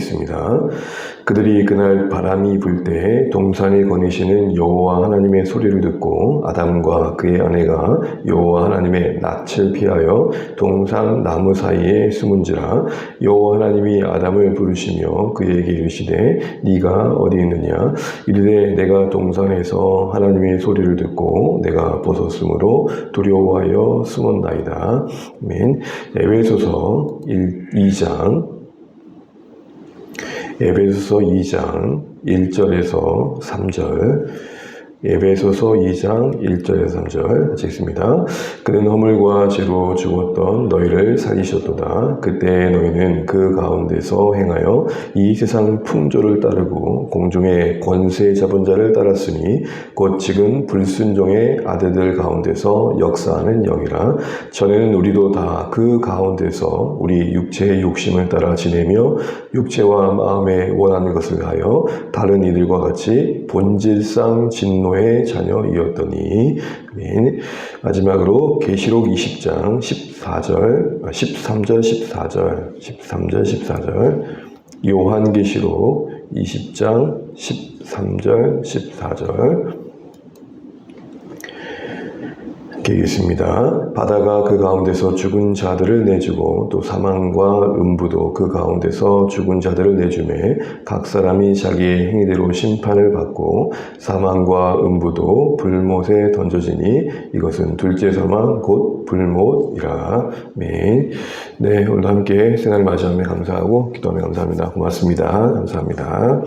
읽겠습니다. 그들이 그날 바람이 불 때 동산에 거니시는 여호와 하나님의 소리를 듣고 아담과 그의 아내가 여호와 하나님의 낯을 피하여 동산 나무 사이에 숨은지라 여호와 하나님이 아담을 부르시며 그에게 이르시되 네가 어디 있느냐 이르되 내가 동산에서 하나님의 소리를 듣고 내가 벗었으므로 두려워하여 숨었나이다. 아멘. 에베소서 2장 에베소서 2장 1절에서 3절 에베소서 2장 1절에서 3절 같이 읽습니다. 그는 허물과 죄로 죽었던 너희를 살리셨도다. 그때 너희는 그 가운데서 행하여 이 세상 풍조를 따르고 공중의 권세 잡은 자를 따랐으니 곧 지금 불순종의 아들들 가운데서 역사하는 영이라 전에는 우리도 다 그 가운데서 우리 육체의 욕심을 따라 지내며 육체와 마음에 원하는 것을 하여 다른 이들과 같이 본질상 진노 의 자녀이었더니. 마지막으로 계시록 20장 14절 13절 14절 13절 14절. 요한계시록 20장 13절 14절 계겠습니다. 바다가 그 가운데서 죽은 자들을 내주고 또 사망과 음부도 그 가운데서 죽은 자들을 내주매 각 사람이 자기의 행위대로 심판을 받고 사망과 음부도 불못에 던져지니 이것은 둘째 사망 곧 불못이라. 멘. 네, 오늘도 함께 생활 맞이함에 감사하고 기도함에 감사합니다. 고맙습니다. 감사합니다.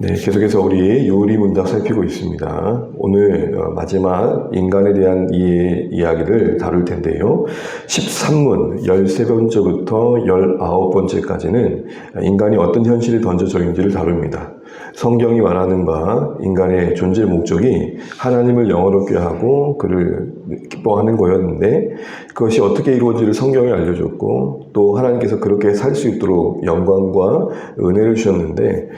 네, 계속해서 우리 요리 문답 살피고 있습니다. 오늘 어, 마지막 인간에 대한 이 이야기를 다룰 텐데요. 13문 13번째부터 19번째까지는 인간이 어떤 현실이 던져져 있는지를 다룹니다. 성경이 말하는 바 인간의 존재 목적이 하나님을 영어롭게 하고 그를 기뻐하는 거였는데 그것이 어떻게 이루어지를 성경이 알려줬고 또 하나님께서 그렇게 살 수 있도록 영광과 은혜를 주셨는데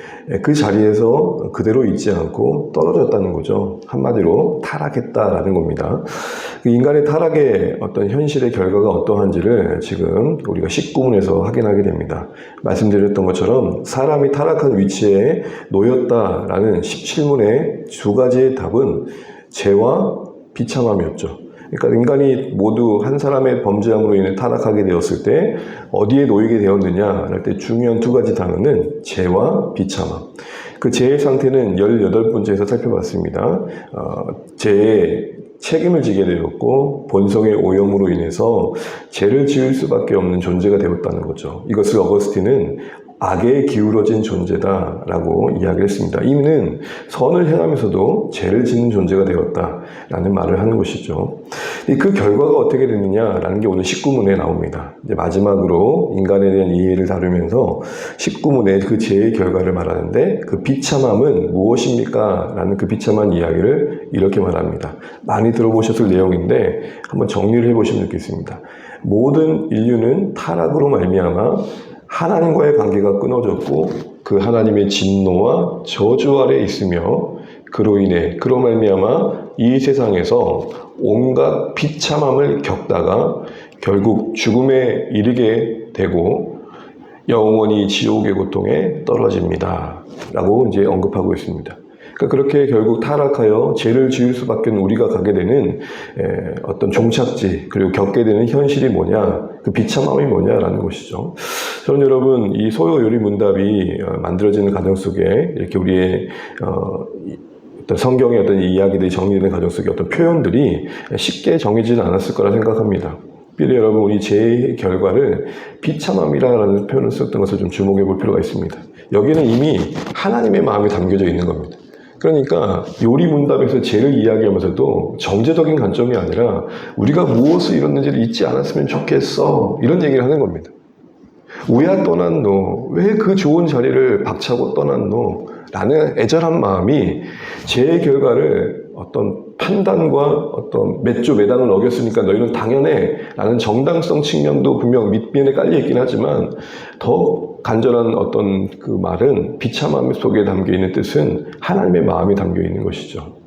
그 자리에서 그대로 있지 않고 떨어졌다는 거죠. 한마디로 타락했다라는 겁니다. 그 인간의 타락의 어떤 현실의 결과가 어떠한지를 지금 우리가 19문에서 확인하게 됩니다. 말씀드렸던 것처럼 사람이 타락한 위치에 놓였다라는 17문의 두 가지의 답은 죄와 비참함이었죠. 그러니까 인간이 모두 한 사람의 범죄함으로 인해 타락하게 되었을 때 어디에 놓이게 되었느냐 할 때 중요한 두 가지 단어는 죄와 비참함. 그 죄의 상태는 18번째에서 살펴봤습니다. 어, 죄의 책임을 지게 되었고 본성의 오염으로 인해서 죄를 지을 수밖에 없는 존재가 되었다는 거죠. 이것을 어거스틴은 악에 기울어진 존재다라고 이야기를 했습니다. 이는 선을 행하면서도 죄를 짓는 존재가 되었다라는 말을 하는 것이죠. 그 결과가 어떻게 됐느냐라는 게 오늘 19문에 나옵니다. 이제 마지막으로 인간에 대한 이해를 다루면서 19문에 그 죄의 결과를 말하는데 그 비참함은 무엇입니까? 라는 그 비참한 이야기를 이렇게 말합니다. 많이 들어보셨을 내용인데 한번 정리를 해보시면 좋겠습니다. 모든 인류는 타락으로 말미암아 하나님과의 관계가 끊어졌고 그 하나님의 진노와 저주 아래 있으며 그로 인해 그로 말미암아 이 세상에서 온갖 비참함을 겪다가 결국 죽음에 이르게 되고 영원히 지옥의 고통에 떨어집니다. 라고 이제 언급하고 있습니다. 그러니까 그렇게 결국 타락하여 죄를 지을 수밖에 우리가 가게 되는 어떤 종착지 그리고 겪게 되는 현실이 뭐냐 그 비참함이 뭐냐라는 것이죠. 저는 여러분 이 소요 요리 문답이 어, 만들어지는 과정 속에 이렇게 우리의 어, 어떤 성경의 어떤 이야기들이 정리되는 과정 속에 어떤 표현들이 쉽게 정해지지 않았을 거라 생각합니다. 비례 여러분 우리 제 결과를 비참함이라는 표현을 썼던 것을 좀 주목해 볼 필요가 있습니다. 여기는 이미 하나님의 마음이 담겨져 있는 겁니다. 그러니까 요리 문답에서 죄를 이야기하면서도 정제적인 관점이 아니라 우리가 무엇을 이뤘는지를 잊지 않았으면 좋겠어 이런 얘기를 하는 겁니다. 우야 떠난 너, 왜 그 좋은 자리를 박차고 떠난 너? 라는 애절한 마음이 죄의 결과를 어떤 판단과 어떤 몇조 매당을 어겼으니까 너희는 당연해. 라는 정당성 측면도 분명 밑면에 깔려 있긴 하지만 더 간절한 어떤 그 말은 비참함 속에 담겨 있는 뜻은 하나님의 마음이 담겨 있는 것이죠.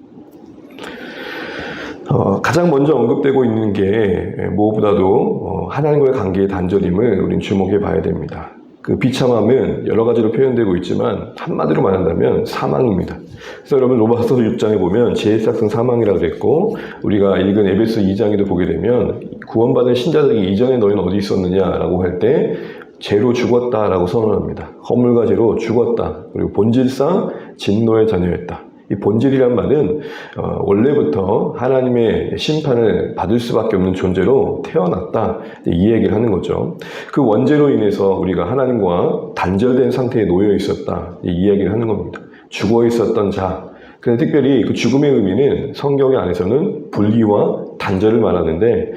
어, 가장 먼저 언급되고 있는 게 무엇보다도 어, 하나님과의 관계의 단절임을 우린 주목해 봐야 됩니다. 그 비참함은 여러 가지로 표현되고 있지만 한마디로 말한다면 사망입니다. 그래서 여러분 로마서 6장에 보면 제사상 사망이라고 그랬고 우리가 읽은 에베소 2장에도 보게 되면 구원받은 신자들이 이전에 너희는 어디 있었느냐라고 할 때 죄로 죽었다라고 선언합니다. 허물과 죄로 죽었다. 그리고 본질상 진노의 자녀였다. 이 본질이란 말은 어, 원래부터 하나님의 심판을 받을 수밖에 없는 존재로 태어났다 이 얘기를 하는 거죠. 그 원죄로 인해서 우리가 하나님과 단절된 상태에 놓여 있었다 이 얘기를 하는 겁니다. 죽어 있었던 자. 근데 특별히 그 죽음의 의미는 성경 안에서는 분리와 단절을 말하는데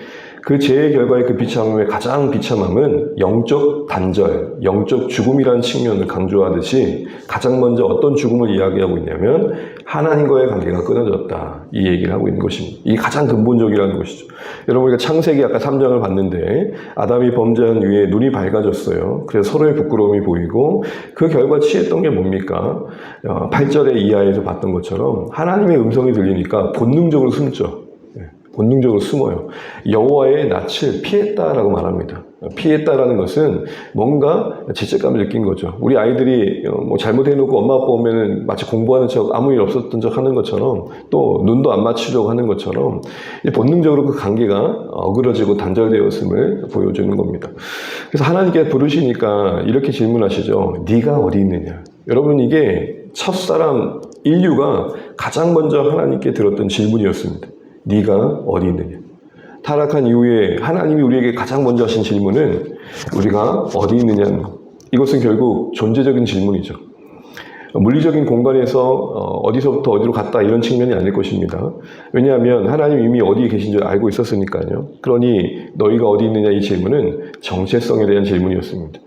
그 죄의 결과의 그 비참함의 가장 비참함은 영적 단절, 영적 죽음이라는 측면을 강조하듯이 가장 먼저 어떤 죽음을 이야기하고 있냐면 하나님과의 관계가 끊어졌다. 이 얘기를 하고 있는 것입니다. 이게 가장 근본적이라는 것이죠. 여러분 우리가 창세기 아까 3장을 봤는데 아담이 범죄한 이후에 눈이 밝아졌어요. 그래서 서로의 부끄러움이 보이고 그 결과 취했던 게 뭡니까? 어, 8절의 이하에서 봤던 것처럼 하나님의 음성이 들리니까 본능적으로 숨죠. 본능적으로 숨어요. 여호와의 낯을 피했다라고 말합니다. 피했다라는 것은 뭔가 죄책감을 느낀 거죠. 우리 아이들이 어, 뭐 잘못해놓고 엄마 아빠 오면은 마치 공부하는 척 아무 일 없었던 척 하는 것처럼 또 눈도 안 맞추려고 하는 것처럼 본능적으로 그 관계가 어그러지고 단절되었음을 보여주는 겁니다. 그래서 하나님께 부르시니까 이렇게 질문하시죠. 네가 어디 있느냐? 여러분 이게 첫사람 인류가 가장 먼저 하나님께 들었던 질문이었습니다. 네가 어디 있느냐? 타락한 이후에 하나님이 우리에게 가장 먼저 하신 질문은 우리가 어디 있느냐는 것. 이것은 결국 존재적인 질문이죠. 물리적인 공간에서 어, 어디서부터 어디로 갔다 이런 측면이 아닐 것입니다. 왜냐하면 하나님 이미 어디에 계신 줄 알고 있었으니까요. 그러니 너희가 어디 있느냐 이 질문은 정체성에 대한 질문이었습니다.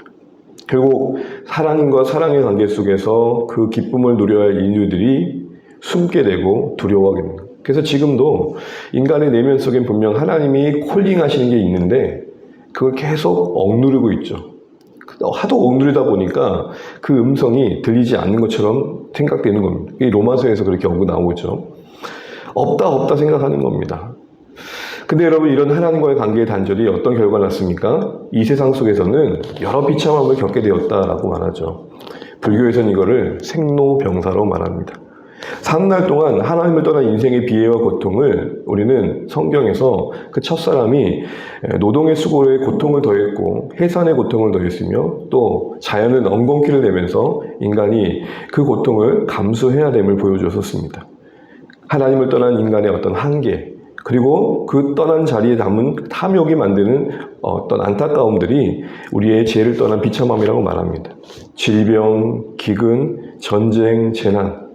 결국 하나님과 사랑의 관계 속에서 그 기쁨을 누려야 할 인류들이 숨게 되고 두려워하게 됩니다. 그래서 지금도 인간의 내면 속엔 분명 하나님이 콜링 하시는 게 있는데 그걸 계속 억누르고 있죠. 하도 억누르다 보니까 그 음성이 들리지 않는 것처럼 생각되는 겁니다. 이 로마서에서 그렇게 언급 나오죠. 없다 없다 생각하는 겁니다. 근데 여러분 이런 하나님과의 관계의 단절이 어떤 결과를 낳습니까? 이 세상 속에서는 여러 비참함을 겪게 되었다라고 말하죠. 불교에서는 이거를 생로병사로 말합니다. 사는 날 동안 하나님을 떠난 인생의 비애와 고통을 우리는 성경에서 그 첫사람이 노동의 수고에 고통을 더했고 해산의 고통을 더했으며 또 자연은 엉겅퀴를 내면서 인간이 그 고통을 감수해야 됨을 보여주었습니다. 하나님을 떠난 인간의 어떤 한계, 그리고 그 떠난 자리에 담은 탐욕이 만드는 어떤 안타까움들이 우리의 죄를 떠난 비참함이라고 말합니다. 질병, 기근, 전쟁, 재난,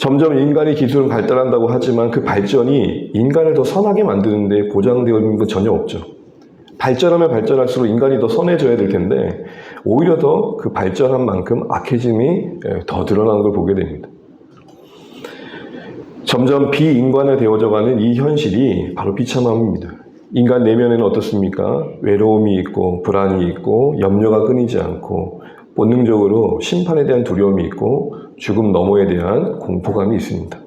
점점 인간의 기술은 발달한다고 하지만 그 발전이 인간을 더 선하게 만드는데 보장되어 있는 건 전혀 없죠. 발전하면 발전할수록 인간이 더 선해져야 될 텐데 오히려 더 그 발전한 만큼 악해짐이 예, 더 드러나는 걸 보게 됩니다. 점점 비인간화 되어져가는 이 현실이 바로 비참함입니다. 인간 내면에는 어떻습니까? 외로움이 있고 불안이 있고 염려가 끊이지 않고 본능적으로 심판에 대한 두려움이 있고 죽음 너머에 대한 공포감이 있습니다.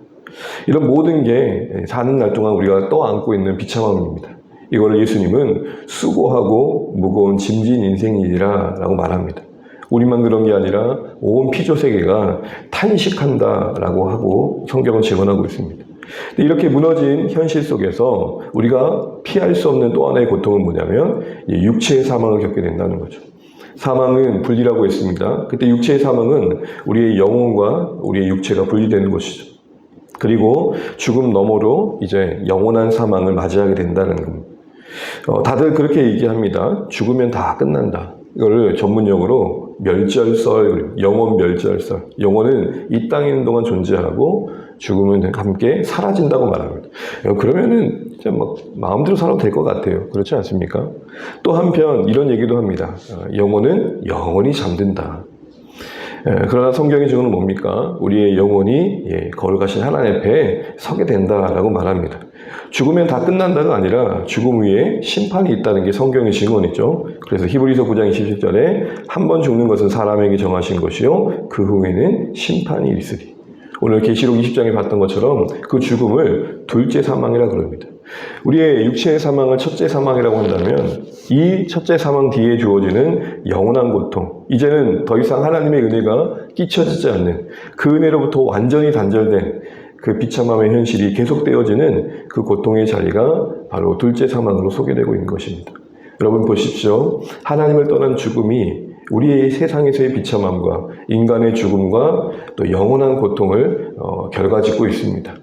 이런 모든 게 사는 날 동안 우리가 떠안고 있는 비참함입니다. 이거를 예수님은 수고하고 무거운 짐진 인생이라 라고 말합니다. 우리만 그런 게 아니라 온 피조 세계가 탄식한다 라고 하고 성경은 증언하고 있습니다. 이렇게 무너진 현실 속에서 우리가 피할 수 없는 또 하나의 고통은 뭐냐면 육체의 사망을 겪게 된다는 거죠. 사망은 분리라고 했습니다. 그때 육체의 사망은 우리의 영혼과 우리의 육체가 분리되는 것이죠. 그리고 죽음 너머로 이제 영원한 사망을 맞이하게 된다는 겁니다. 어, 다들 그렇게 얘기합니다. 죽으면 다 끝난다. 이거를 전문용어로 멸절설, 영원 멸절설. 영혼은 이 땅에 있는 동안 존재하고 죽으면 함께 사라진다고 말합니다. 그러면은 진짜 막 마음대로 살아도 될 것 같아요. 그렇지 않습니까? 또 한편 이런 얘기도 합니다. 어, 영혼은 영원히 잠든다. 그러나 성경의 증언은 뭡니까? 우리의 영혼이 예, 거룩하신 하나님 앞에 서게 된다라고 말합니다. 죽으면 다 끝난다가 아니라 죽음 위에 심판이 있다는 게 성경의 증언이죠. 그래서 히브리서 9장 27절에 한 번 죽는 것은 사람에게 정하신 것이요 그 후에는 심판이 있으리. 오늘 계시록 20장에 봤던 것처럼 그 죽음을 둘째 사망이라 그럽니다. 우리의 육체의 사망을 첫째 사망이라고 한다면 이 첫째 사망 뒤에 주어지는 영원한 고통, 이제는 더 이상 하나님의 은혜가 끼쳐지지 않는 그 은혜로부터 완전히 단절된 그 비참함의 현실이 계속되어지는 그 고통의 자리가 바로 둘째 사망으로 소개되고 있는 것입니다. 여러분 보십시오. 하나님을 떠난 죽음이 우리의 세상에서의 비참함과 인간의 죽음과 또 영원한 고통을 어, 결과짓고 있습니다.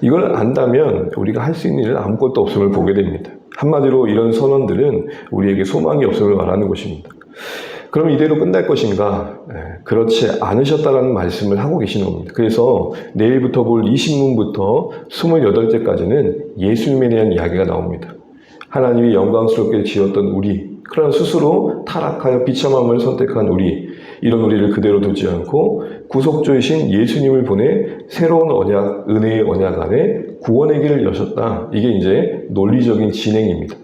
이걸 안다면 우리가 할 수 있는 일은 아무것도 없음을 보게 됩니다. 한마디로 이런 선언들은 우리에게 소망이 없음을 말하는 것입니다. 그럼 이대로 끝날 것인가? 예, 그렇지 않으셨다라는 말씀을 하고 계시는 겁니다. 그래서 내일부터 볼 20문부터 28제까지는 예수님에 대한 이야기가 나옵니다. 하나님이 영광스럽게 지었던 우리, 그러나 스스로 타락하여 비참함을 선택한 우리, 이런 우리를 그대로 두지 않고 구속주이신 예수님을 보내 새로운 언약, 은혜의 언약 안에 구원의 길을 여셨다. 이게 이제 논리적인 진행입니다.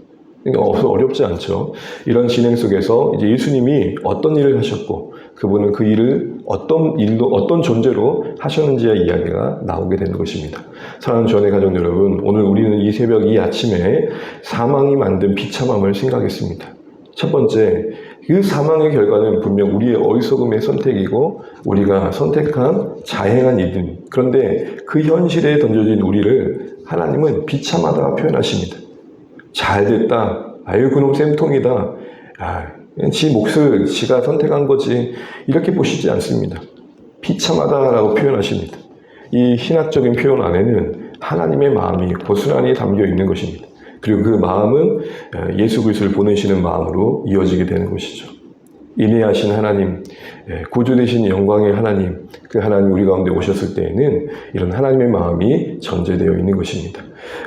그러니까 어렵지 않죠. 이런 진행 속에서 이제 예수님이 어떤 일을 하셨고 그분은 그 일을 어떤 일로 어떤 존재로 하셨는지의 이야기가 나오게 되는 것입니다. 사랑하는 주안의 가족 여러분, 오늘 우리는 이 새벽 이 아침에 사망이 만든 비참함을 생각했습니다. 첫 번째, 그 사망의 결과는 분명 우리의 어리석음의 선택이고 우리가 선택한 자행한 일입니다. 그런데 그 현실에 던져진 우리를 하나님은 비참하다가 표현하십니다. 잘 됐다. 아유, 그놈 쌤통이다. 아, 지 몫을 지가 선택한 거지. 이렇게 보시지 않습니다. 비참하다라고 표현하십니다. 이 신학적인 표현 안에는 하나님의 마음이 고스란히 담겨 있는 것입니다. 그리고 그 마음은 예수 그리스도를 보내시는 마음으로 이어지게 되는 것이죠. 인내하신 하나님, 구주 되신 영광의 하나님, 그 하나님 우리 가운데 오셨을 때에는 이런 하나님의 마음이 전제되어 있는 것입니다.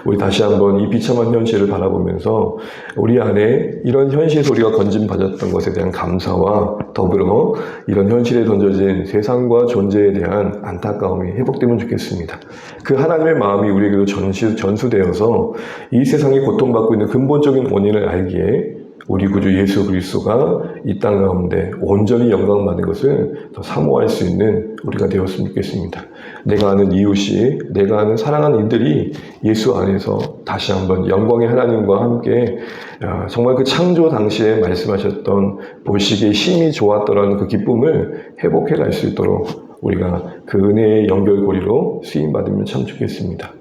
우리 다시 한번 이 비참한 현실을 바라보면서 우리 안에 이런 현실에서 우리가 건진받았던 것에 대한 감사와 더불어 이런 현실에 던져진 세상과 존재에 대한 안타까움이 회복되면 좋겠습니다. 그 하나님의 마음이 우리에게도 전수, 전수되어서 이 세상이 고통받고 있는 근본적인 원인을 알기에 우리 구주 예수 그리스도가 이 땅 가운데 온전히 영광 받는 것을 더 사모할 수 있는 우리가 되었으면 좋겠습니다. 내가 아는 이웃이 내가 아는 사랑하는 이들이 예수 안에서 다시 한번 영광의 하나님과 함께 아, 정말 그 창조 당시에 말씀하셨던 보시기에 심히 좋았더라는 그 기쁨을 회복해 갈 수 있도록 우리가 그 은혜의 연결고리로 쓰임 받으면 참 좋겠습니다.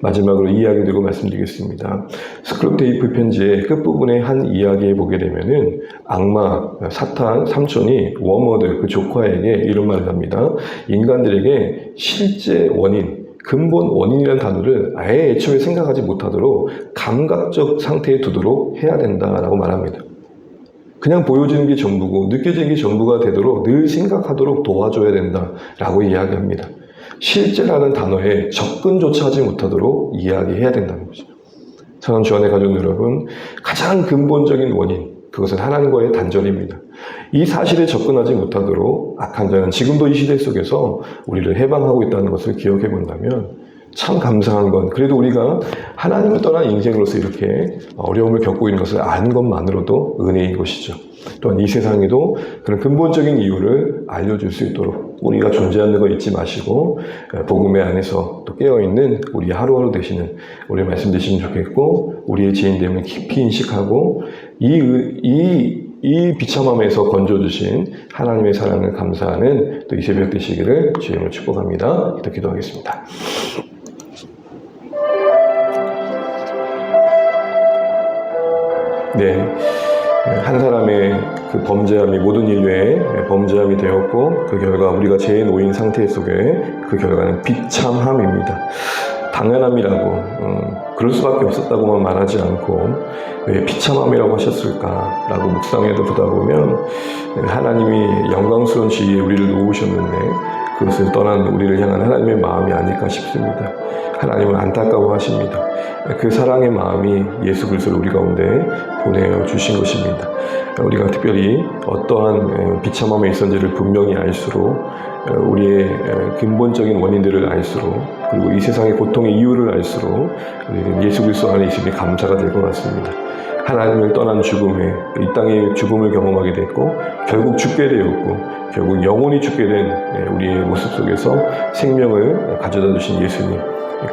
마지막으로 이야기 들고 말씀드리겠습니다. 스크럽테이프 편지의 끝부분의 한 이야기에 보게 되면은 악마, 사탄, 삼촌이 워머드, 그 조카에게 이런 말을 합니다. 인간들에게 실제 원인, 근본 원인이라는 단어를 아예 애초에 생각하지 못하도록 감각적 상태에 두도록 해야 된다라고 말합니다. 그냥 보여지는 게 전부고 느껴지는 게 전부가 되도록 늘 생각하도록 도와줘야 된다라고 이야기합니다. 실제라는 단어에 접근조차 하지 못하도록 이야기해야 된다는 거죠. 사랑 주안의 가족 여러분, 가장 근본적인 원인, 그것은 하나님과의 단절입니다. 이 사실에 접근하지 못하도록 악한 자는 지금도 이 시대 속에서 우리를 해방하고 있다는 것을 기억해 본다면 참 감사한 건 그래도 우리가 하나님을 떠난 인생으로서 이렇게 어려움을 겪고 있는 것을 아는 것만으로도 은혜인 것이죠. 또한 이 세상에도 그런 근본적인 이유를 알려줄 수 있도록 우리가 존재하는 거 잊지 마시고 복음의 안에서 또 깨어있는 우리 하루하루 되시는 우리 말씀 되시면 좋겠고 우리의 죄인됨을 깊이 인식하고 이, 이, 이 비참함에서 건져주신 하나님의 사랑을 감사하는 또 이 새벽 되시기를 주님을 축복합니다. 기도 기도하겠습니다. 네. 한 사람의 그 범죄함이 모든 인류의 범죄함이 되었고 그 결과 우리가 죄에 놓인 상태 속에 그 결과는 비참함입니다. 당연함이라고 음, 그럴 수밖에 없었다고만 말하지 않고 왜 비참함이라고 하셨을까라고 묵상해도 보다 보면 하나님이 영광스러운 지위에 우리를 놓으셨는데 그것을 떠난 우리를 향한 하나님의 마음이 아닐까 싶습니다. 하나님은 안타까워 하십니다. 그 사랑의 마음이 예수 그리스도를 우리 가운데 보내어 주신 것입니다. 우리가 특별히 어떠한 비참함에 있었는지를 분명히 알수록 우리의 근본적인 원인들을 알수록 그리고 이 세상의 고통의 이유를 알수록 예수 그리스도 안에 있음이 감사가 될 것 같습니다. 하나님을 떠난 죽음에 이 땅의 죽음을 경험하게 됐고 결국 죽게 되었고 결국 영원히 죽게 된 우리의 모습 속에서 생명을 가져다 주신 예수님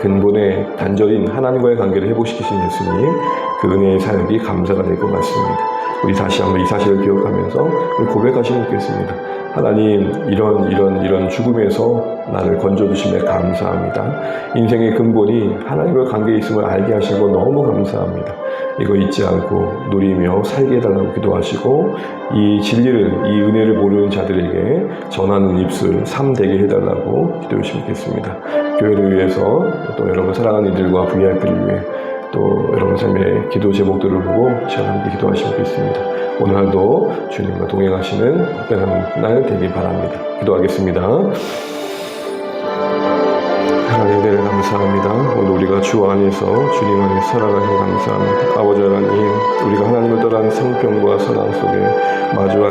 근본의 단절인 하나님과의 관계를 회복시키신 예수님 그 은혜의 사역이 감사가 될 것 같습니다. 우리 다시 한번 이 사실을 기억하면서 고백하시면 좋겠습니다. 하나님 이런 이런 이런 죽음에서 나를 건져주심에 감사합니다. 인생의 근본이 하나님과 관계에 있음을 알게 거 너무 감사합니다. 이거 잊지 않고 누리며 살게 해달라고 기도하시고 이 진리를 이 은혜를 모르는 자들에게 전하는 입술 삶 되게 해달라고 기도해 주시면 좋겠습니다. 교회를 위해서 또 여러분 사랑하는 이들과 VIP를 위해 또 여러분 삶의 기도 제목들을 보고 시간 함께 기도하시면 좋겠습니다. 오늘도 주님과 동행하시는 특별한 날 되길 바랍니다. 기도하겠습니다. 하나님 은혜를 감사합니다. 오늘 우리가 주 안에서 주님 안에 살아가니 감사합니다. 아버지 하나님, 우리가 하나님을 떠난 성병과 선악 속에 마주할